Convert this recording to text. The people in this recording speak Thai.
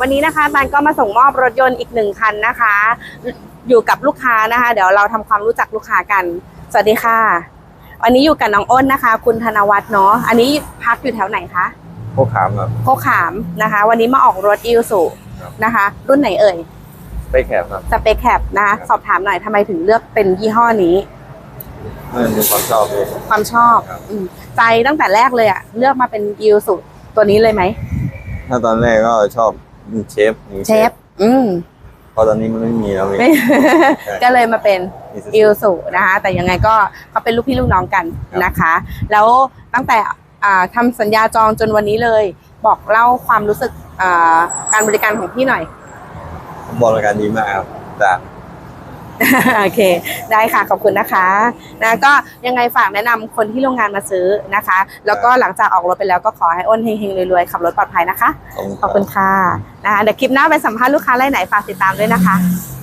วันนี้นะคะตันก็มาส่งมอบรถยนต์อีกหนึ่งคันนะคะ อยู่กับลูกค้านะคะ เดี๋ยวเราทำความรู้จักลูกค้ากัน สวัสดีค่ะ วันนี้อยู่กับน้องอ้นนะคะ คุณธนวัฒน์เนาะอันนี้พักอยู่แถวไหนคะพวกขามแบบโคขามนะคะ วันนี้มาออกรถอิลสุครับนะคะ รุ่นไหนเอ่ยไปแคบครับสเปคแคปนะคะครับสอบถามหน่อยทำไมถึงเลือกเป็นยี่ห้อนี้มันเป็นความชอบเลยความชอบครับอืมใจตั้งแต่แรกเลยอะเลือกมาเป็นอิลสุตัวนี้เลยไหม ถ้าตอนแรกก็ชอบเชฟมีเชฟ อืมเพราะตอนนี้มันไม่มีแล้วมีไม่ก็เลยมาเป็น Isuzu อิลสุนะคะ แต่ยังไงก็เขาเป็นลูกพี่ลูกน้องกันครับนะคะ แล้วตั้งแต่อ่าทำสัญญาจองจนวันนี้เลย บอกเล่าความรู้สึกอ่าการบริการของพี่หน่อยบริการดีมากครับจาก โอเค ได้ค่ะ ขอบคุณนะคะนะก็ยังไงฝากแนะนำคนที่โรงงานมาซื้อนะคะ แล้วก็หลังจากออกรถไปแล้วก็ขอให้อ้นเฮงๆรวยๆขับรถปลอดภัยนะคะ ของขอบคุณค่ะนะคะเดี๋ยวคลิปหน้าไปสัมภาษณ์ลูกค้ารายไหนฝากติดตามด้วยนะคะค